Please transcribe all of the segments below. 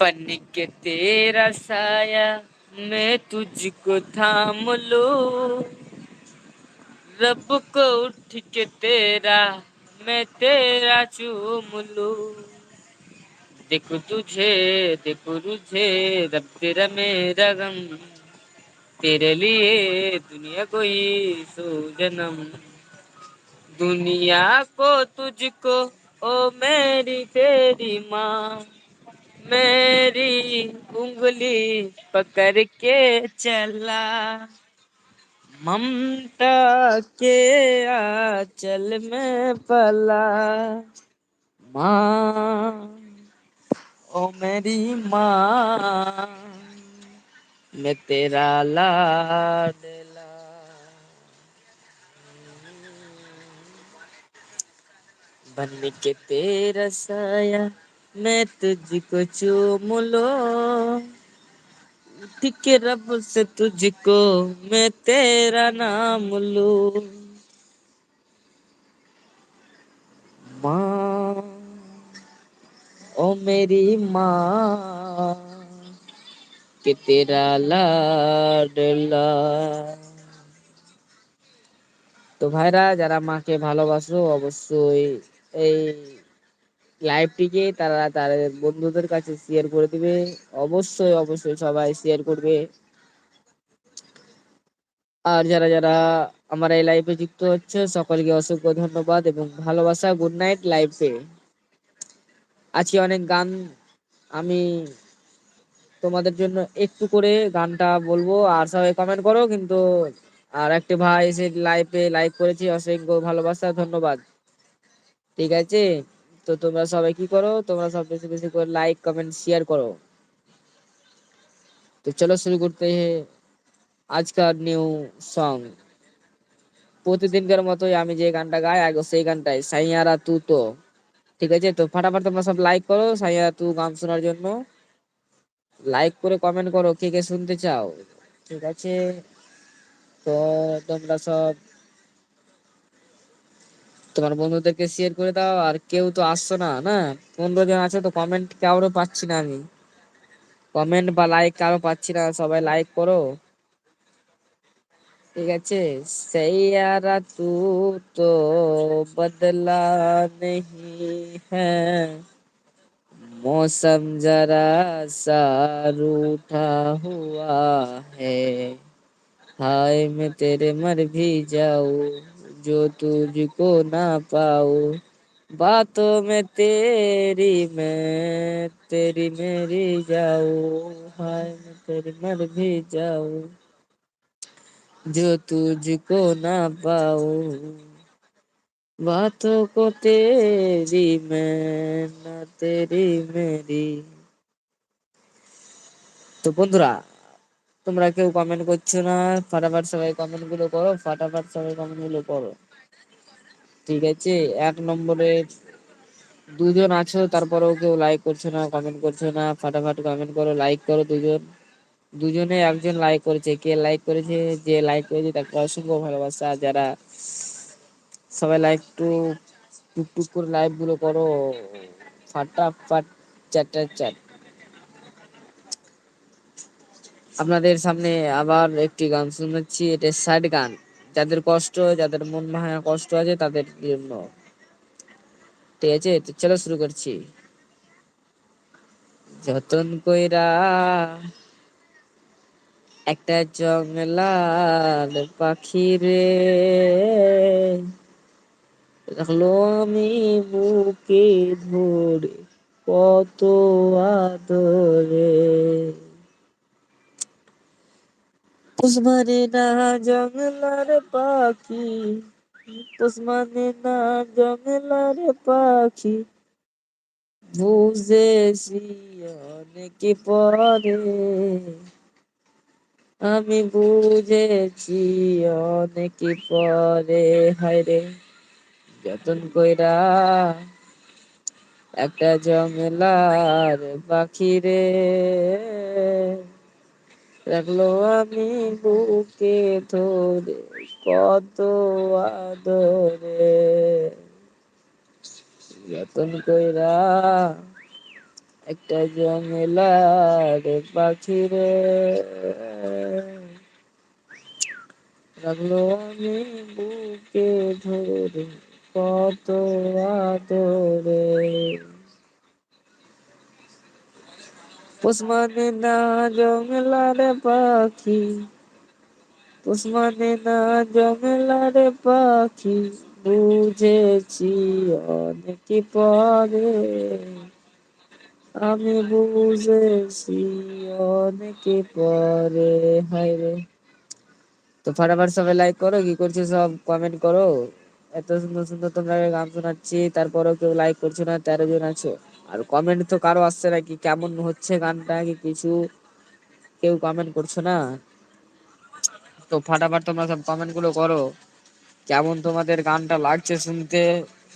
बन के तेरा साया, मैं तुझको थाम लूँ। रब को उठ के तेरा, मैं तेरा चूम लूँ। देखो तुझे देखो तुझे रब तेरा मेरा गम। तेरे लिए दुनिया कोई सो जन्म दुनिया को तुझको, ओ मेरी तेरी माँ। मेरी उंगली पकड़ के चला। ममता के आंचल में पला। माँ, ओ मेरी माँ, मैं तेरा लाडला बन के तेरा साया मैं तुझको चूम लो ठीक रब से तुझको मैं तेरा नाम लूं माँ ओ मेरी माँ के तेरा লাডলা তো ভাইরা যারা মাকে ভালোবাসো অবশ্যই এই লাইভটিকে তারা তাদের বন্ধুদের কাছে শেয়ার করে দিবে। অবশ্যই অবশ্যই সবাই শেয়ার করবে। আর যারা যারা আমার এই লাইভে যুক্ত হচ্ছে, সকলকে অসংখ্য ধন্যবাদ এবং ভালোবাসা। গুড নাইট লাইভে আজকে অনেক গান আমি তোমাদের জন্য একটু করে গানটা বলব। আর সবাই কমেন্ট করো, কিন্তু আর একটা ভাই এসে লাইভে লাইভ করেছি। অসংখ্য ভালোবাসা, ধন্যবাদ। ঠিক আছে? তো তোমরা সবাই কি করো তোমরা সব বেশি বেশি করে লাইক কমেন্ট শেয়ার করো তো চলো শুরু করতে हैं आज का न्यू सॉन्ग প্রতিদিনকার মতোই আমি যে গানটা গাই আগে সেই গানটাই সাইয়ারা তু তো ঠিক আছে তো ফাটাফাট তোমরা সব লাইক করো সাইয়ারা তু গান শোনার জন্য লাইক করে কমেন্ট করো কে কে শুনতে চাও ঠিক আছে তো তোমরা সব তোমার বন্ধুদেরকে শেয়ার করে দাও আর কেউ তো আসছো না না পনেরো জন আছে তো কমেন্ট কারো পাচ্ছি না আমি কমেন্ট বা লাইক কারো পাচ্ছি না সবাই লাইক করো ঠিক আছে सैयारा तू तो बदला नहीं है मौसम जरा सा रूठा हुआ है हाय मैं तेरे मर भी जाऊं जो तुझको ना पाऊं बातों में तेरी मैं तेरी मेरी जाऊं हाय मैं तेरी मर भी जाऊं जो तुझको ना पाऊं बातों को तेरी मैं ना तेरी मेरी তো বন্ধুরা তোমরা কেউ কমেন্ট করছ না, ফাটাফাট সবাই কমেন্টগুলো করো, ফাটাফাট সবাই কমেন্টগুলো করো। ঠিক আছে? এক নম্বরে দুজন আছো, তারপরেও কেউ লাইক করছ না কমেন্ট করছ না, ফাটাফাট কমেন্ট করো লাইক করো দুজন। দুজনে একজন লাইক করেছে। কে লাইক করেছে? যে লাইক করেছে তাকে অসংখ্য ভালোবাসা। যারা সবাই লাইক টু, টুকটুক করে লাইভগুলো করো, ফাটাফাট চারটা চার আপনাদের সামনে আবার একটি গান শোনাচ্ছি। এটা স্যাড গান। যাদের কষ্ট, যাদের মন ভাঙা কষ্ট আছে তাদের জন্য। ঠিক আছে? তো চলো শুরু করছি। যতন কইরা একটা জংলার পাখিরে রাখল আমি বুকে ধরে কত আদরে। পোষ মানে না জংলার পাখি পোষ মানে না জংলার পাখি বুঝেছি অনেক পরে আমি বুঝেছি অনেক পরে হায়রে যতন কইরা একটা জঙ্গলার পাখি পাখিরে রাখল আমি বুকে ধরে, কত আদরে। যতন কইরা একটা জংলার পাখিরে রাখল আমি বুকে ধরে, কত আদরে। পোষ মানে না জংলার পাখি পোষ মানে না জংলার পাখি বুঝেছি অনেক পরে আমি বুঝেছি অনেক পরে হায় রে তো ফাটাফাট সবাই লাইক করো, কি করছ সব কমেন্ট করো। এত সুন্দর সুন্দর তোমরা গান শোনাচ্ছি, তারপরেও কেউ লাইক করছ না, তেরো জন আছো। আর কমেন্ট তো কারও আসছে না, কি কেমন হচ্ছে গানটা, কি কিছু? কেউ কমেন্ট করছ না? তো ফাটাফাট তোমরা সব কমেন্টগুলো করো। কেমন তোমাদের গানটা লাগছে শুনতে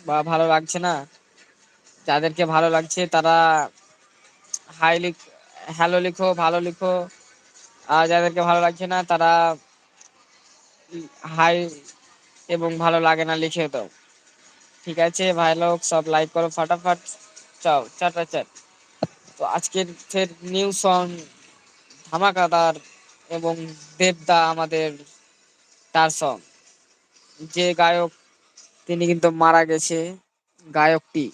বা ভালো লাগছে না? যাদেরকে ভালো লাগছে তারা হাই লিখ হ্যালো লিখো, ভালো লিখো। আর যাদেরকে ভালো লাগছে না তারা হাই এবং ভালো লাগে না লিখে দাও। ঠিক আছে ভাই লোক সব লাইক করো ফাটাফাট। চাও চাটা চাট তো আজকের ফের নিউ সং ধামাকাদার এবং দেবদা আমাদের তার সং যে গায়ক, তিনি কিন্তু মারা গেছে গায়কটি।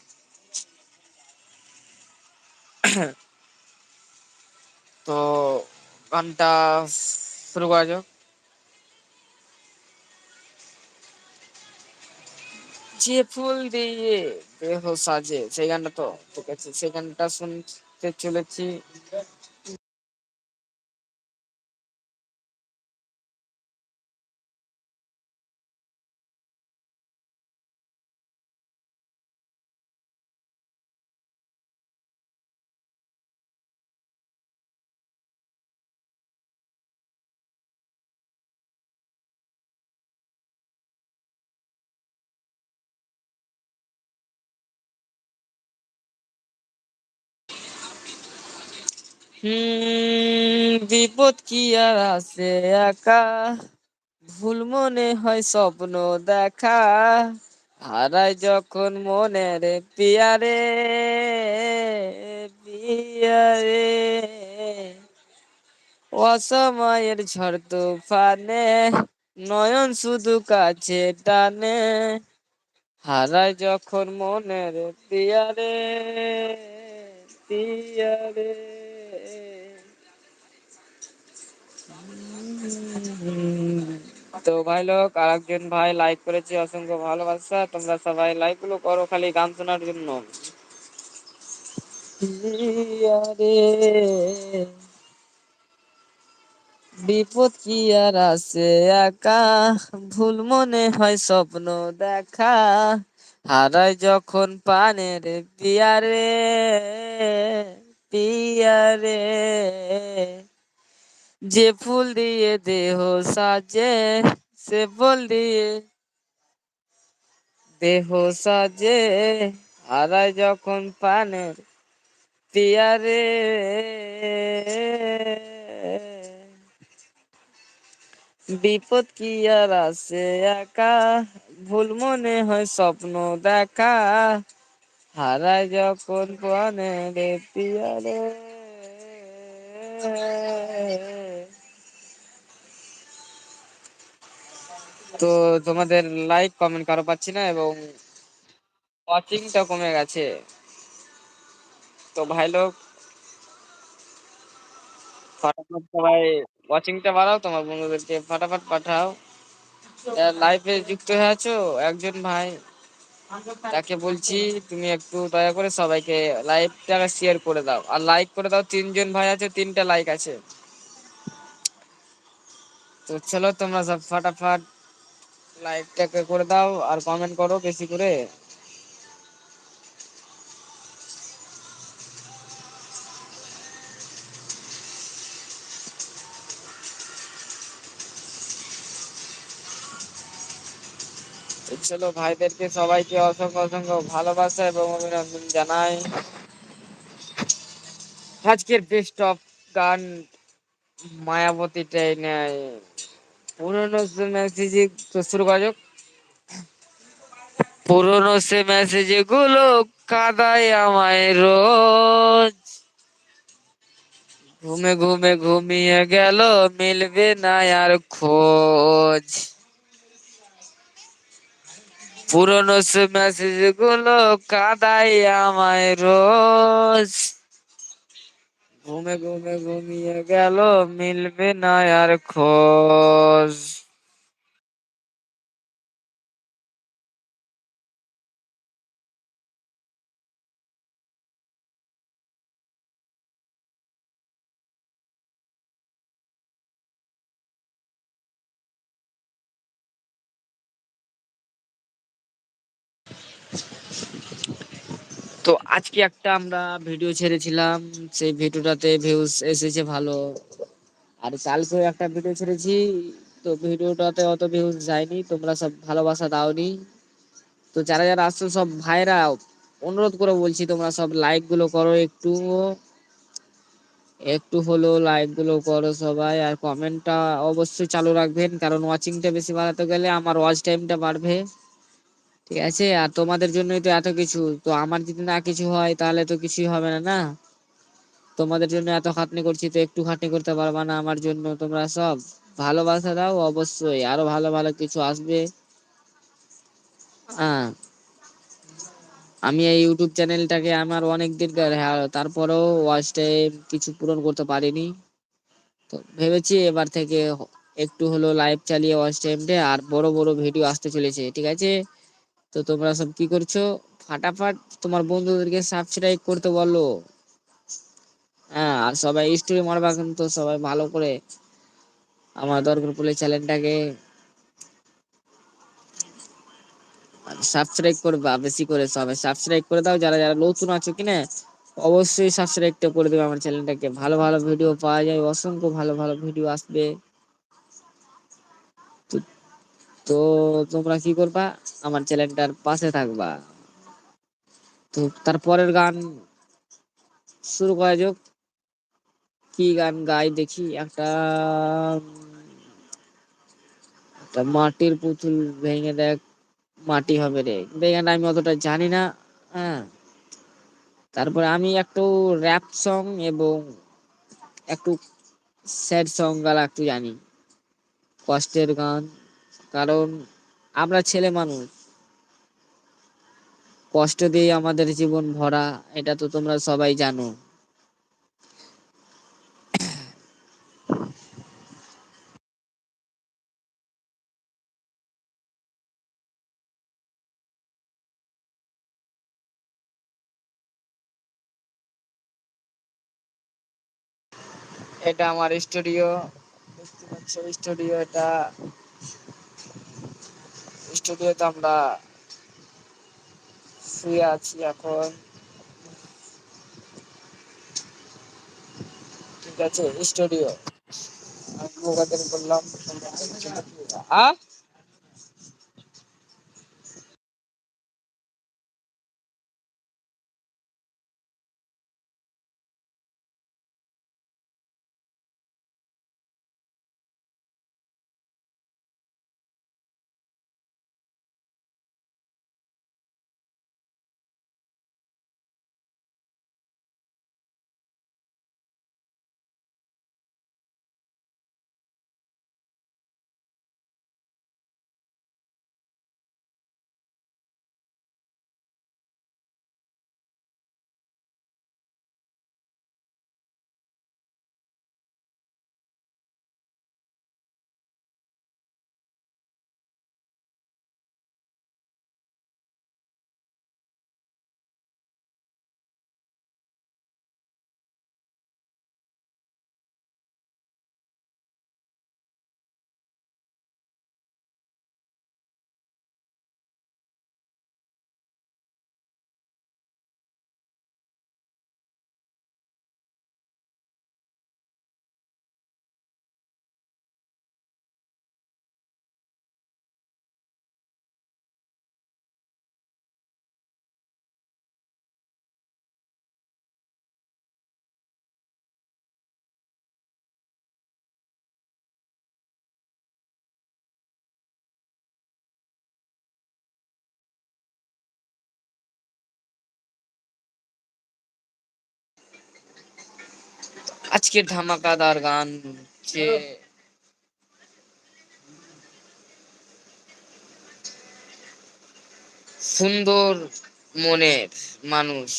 তো গানটা শুরু করা যাক। যে ফুল দিয়ে দেহ সাজে। সেই গানটা তো ঠিক আছে সেই গানটা শুনতে চলেছি। বিপদ কি আর আছে একা? ভুল মনে হয় স্বপ্ন দেখা। হারাই যখন মনের পিয়ারে পিয়ারে। অসময়ের ঝড় তুফানে, নয়ন শুধু কাছে টানে। হারাই যখন মনের পিয়ারে পিয়ারে। তো ভাই লোক আর একজন ভাই লাইক করেছে অসংখ্য ভালোবাসা। তোমরা সবাই লাইকগুলো করো খালি গান শোনার জন্য। বিপদ কি আর আছে একা? ভুল মনে হয় স্বপ্ন দেখা। হারাই যখন পানের পিয়ারে পিয়ারে যে ফুল দিয়ে দেহ সাজে, সে ফুল দিয়ে দেহ সাজে। হারাই যখন পানের পিয়ারে। বিপদ কি আর আছে একা? ভুল মনে হয় স্বপ্ন দেখা। হারাই যখন পানে রে পিয়ারে। তো তোমাদের লাইক কমেন্ট কারও পাচ্ছি না এবং ওয়াচিংটা কমে গেছে। তো ভাই লোক, ফটাফট সবাই ওয়াচিংটা বাড়াও, তোমার বন্ধুদেরকে ফটাফট পাঠাও। লাইভে যুক্ত হয়ে আছো, একজন ভাই তাকে বলছি, তুমি একটু দয়া করে সবাইকে লাইভটা শেয়ার করে দাও। আর লাইক করে দাও, তিনজন ভাই আছে, তিনটা লাইক আছে। তো চলো তোমরা সব ফটাফট লাইকটাকে করে দাও, আর কমেন্ট করো বেশি করে। চলো ভাইদেরকে সবাইকে অসংখ্য অসংখ্য ভালোবাসা এবং অভিনন্দন জানাই। আজকের বেস্ট অফ গান মায়াবতী ট্রেনে পুরনো মেসেজে তো শুরু করা যাক। পুরনো সে মেসেজগুলো কাদায় আমায় রোজ। ঘুমে ঘুমে ঘুমিয়ে গেল, মিলবে না আর খোঁজ। পুরনো সে মেসেজগুলো কাদাই আমায় রোজ। ঘুমে ঘুমে ঘুমিয়ে গেল, মিলবে না আর খোঁজ। তো আজকে একটা আমরা ভিডিও ছেড়েছিলাম, সেই ভিডিওটাতে ভিউজ এসেছে ভালো। আর কালকেও একটা ভিডিও ছেড়েছি, তো ভিডিওটাতে অত ভিউজ যায়নি, তোমরা সব ভালোবাসা দাওনি। তো যারা যারা আসছো সব ভাইরা, অনুরোধ করে বলছি তোমরা সব লাইকগুলো করো একটু। একটু হলো লাইকগুলো করো সবাই, আর কমেন্টটা অবশ্যই চালু রাখবেন, কারণ ওয়াচিংটা বেশি বাড়াতে গেলে আমার ওয়াচ টাইমটা বাড়বে। ঠিক আছে, আর তোমাদের জন্যই তো এত কিছু, তো আমার যদি না কিছু হয় তাহলে তো কিছুই হবে না না? তোমাদের জন্য এত খাটনি করছি তো একটু খাটনি করতে পারবা না আমার জন্য, তোমরা সব ভালোবাসা দাও অবশ্যই, আরও ভালো ভালো কিছু আসবে। হ্যাঁ আমি এই ইউটিউব চ্যানেলটাকে আমার অনেক দিন তারপরেও ওয়াচ টাইম কিছু পূরণ করতে পারিনি। তো ভেবেছি এবার থেকে একটু হলো লাইভ চালিয়ে ওয়াচ টাইমটা আর বড় বড় ভিডিও আসতে চলেছে, ঠিক আছে? তো তোমরা সব কি করছ? ফাটাফাট তোমার বন্ধুদেরকে সাবস্ক্রাইব করতে বলো। হ্যাঁ আর সবাই স্টোরি মারবা কিন্তু সবাই ভালো করে। আমার দরকার পড়লে চ্যানেলটাকে সাবস্ক্রাইব করবা, বেশি করে সবাই সাবস্ক্রাইব করে দাও। যারা যারা নতুন আছো কিনা, অবশ্যই সাবস্ক্রাইবটা করে দেবে। আমার চ্যানেলটাকে ভালো ভালো ভিডিও পাওয়া যায়। অসংখ্য ভালো ভালো ভিডিও আসবে। তো তোমরা কি করবা? আমার চ্যানেলটার পাশে থাকবা। তো তারপরের গান শুরু করা যাক। কি গান গাই দেখি একটা। মাটির পুতুল ভেঙে দেখ, মাটি হবে রে। এই গানটা আমি অতটা জানি না হ্যাঁ। তারপরে আমি একটু র্যাপ সং এবং একটু স্যাড সং গালা একটু জানি। কষ্টের গান। কারণ আমরা ছেলে মানুষ। কষ্ট দিয়ে আমাদের জীবন ভরা, এটা তো তোমরা সবাই জানো। এটা আমার স্টুডিও, দেখতে পাচ্ছ স্টুডিও এটা স্টুডিওতে আমরা শুয়ে আছি এখন। ঠিক আছে স্টুডিও আমি বললাম আ আজকের ধামাকাদার গান যে সুন্দর মনের মানুষ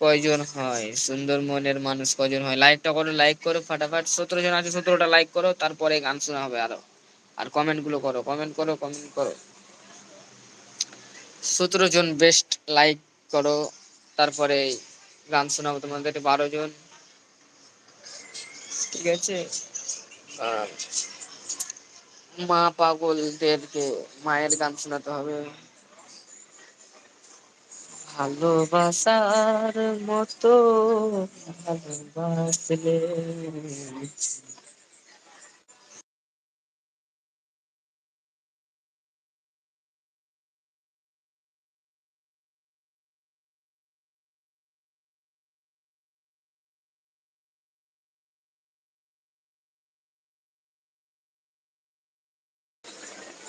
কয়জন হয়? সুন্দর মনের মানুষ কয়জন হয়? লাইকটা করো লাইক করো, ফাটাফাট। সতেরো জন আছে, সতেরোটা লাইক করো, তারপরে গান শোনা হবে আরও। আর কমেন্টগুলো করো কমেন্ট করো কমেন্ট করো। সতেরো জন বেস্ট লাইক করো, তারপরে গান শোনাবো তোমাদের, বারো জন। ঠিক আছে? মা পাগলদেরকে মায়ের গান শোনাতে হবে। ভালোবাসার মতো ভালোবাসলে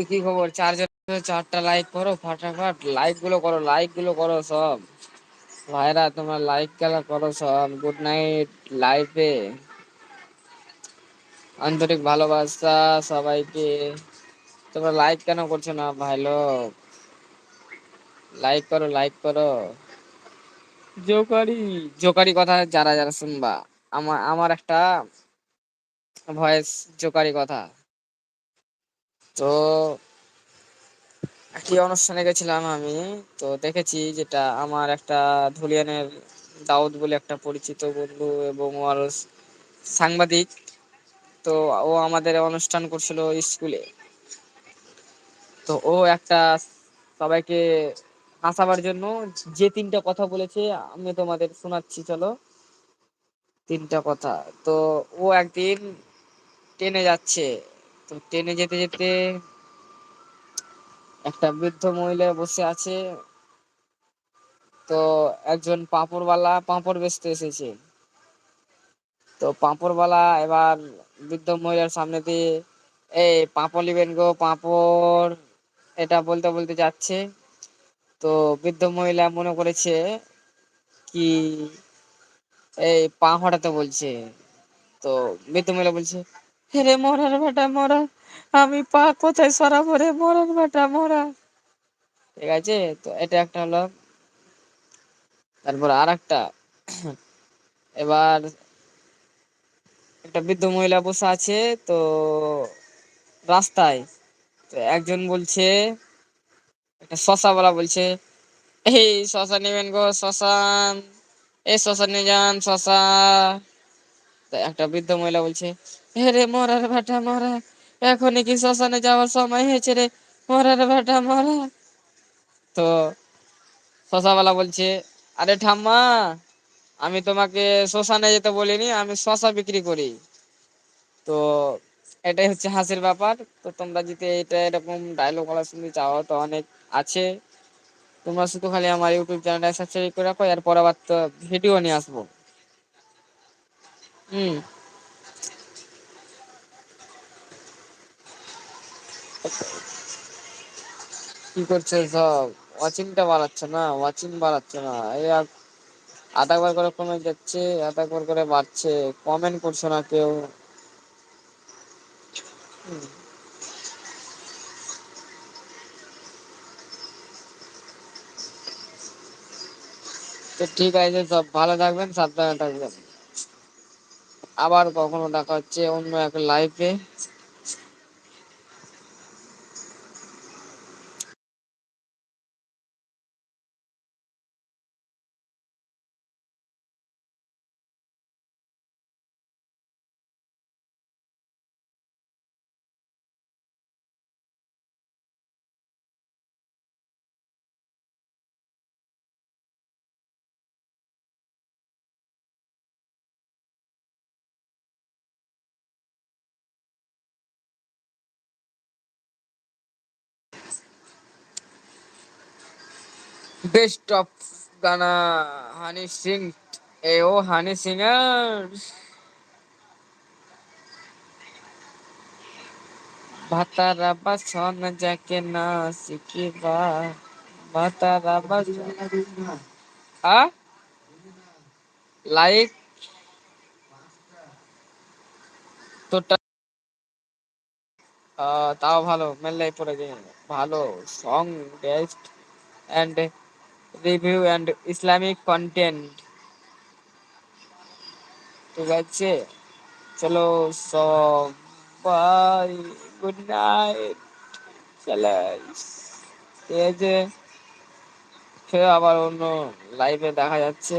তো কি খবর? চারজন চারটা লাইক করো ফাটাফাট লাইকগুলো করো লাইকগুলো করো সব। ভাইরা তোমার লাইক খেলা করো সব। গুড নাইট লাইফে আন্তরিক ভালোবাসা সবাইকে। তোমরা লাইক কেন করছ না ভাই লোক? লাইক করো লাইক করো। জোকারি। জোকারি কথা যারা যারা শুনবা আমার আমার একটা ভয়েস জোকারি কথা। তো একটি অনুষ্ঠানে গেছিলাম আমি। তো দেখেছি যেটা আমার একটা ধুলিয়ানের দাউদ বলে একটা পরিচিত বন্ধু এবং ওর সাংবাদিক। তো ও আমাদের অনুষ্ঠান করছিল স্কুলে। তো ও একটা সবাইকে হাসাবার জন্য যে তিনটা কথা বলেছে, আমি তোমাদের শোনাচ্ছি, চলো। তিনটা কথা। তো ও একদিন ট্রেনে যাচ্ছে। তো ট্রেনে যেতে যেতে একটা বৃদ্ধ মহিলা বসে আছে। তো একজন পাঁপড়ওয়ালা, পাঁপড় বেচতে এসেছে। তো পাঁপড়ওয়ালা এবার বৃদ্ধ মহিলার সামনে দিয়ে, এই পাঁপড় নিবেন গো, পাঁপড়। এটা বলতে বলতে যাচ্ছে। তো বৃদ্ধ মহিলা মনে করেছে কি, এই পা হটাতে বলছে। তো বৃদ্ধ মহিলা বলছে রে মরার বেটা, মরা। আমি পা কোথায়? সরাবো রে মরার বেটা, মরা। ঠিক আছে, তো এটা একটা হলো। তারপর আর একটা এবার একটা বৃদ্ধ মহিলা বসে আছে, তো রাস্তায়। তো একজন বলছে, একটা শশাওয়ালা বলছে, এই শশা নেবেন গো শশা এই শশা নিয়ে যান, শশা। একটা বৃদ্ধ মহিলা বলছে হে রে মরার ভাটা মরা, এখনই কি শ্মশানে যাওয়ার সময় হয়েছে রে? মরার ভাটা মরা। তো শশাওয়ালা বলছে, আরে ঠাম্মা, আমি তোমাকে শ্মশানে যেতে বলিনি, আমি শশা বিক্রি করি। তো এটাই হচ্ছে হাসির ব্যাপার। তো তোমরা যদি এটা এরকম ডায়লগ বলা শুনতে চাও, তো অনেক আছে। তোমরা শুধু খালি আমার ইউটিউব চ্যানেলটা সাবস্ক্রাইব করে রাখো, এর পরে আবার তো ভিডিও নিয়ে আসব। হুম। কি করছে সব? ওয়াচিংটা বাড়াচ্ছে না ওয়াচিং বাড়াচ্ছে না। এই আর আধা করে কমে যাচ্ছে, আধা বার করে বাড়ছে। কমেন্ট করছ না কেউ। তো ঠিক আছে সব, ভালো থাকবেন, সাবধানে থাকবেন। আবার কখনো দেখা হচ্ছে অন্য এক লাইফে বেস্ট অফ গানা হানি সিং এ ও হানি সিঙ্গার ভাতারা বাসন যাকে না শিখিবা ভাতারা বাসন আ লাইক আহ, তাও ভালো মেললাই পড়ে যায় ভালো song best and review and Islamic content ঠিক আছে? চলো সবাই গুড নাইট চলে ঠিক আছে? ফের আবার অন্য লাইভে দেখা যাচ্ছে।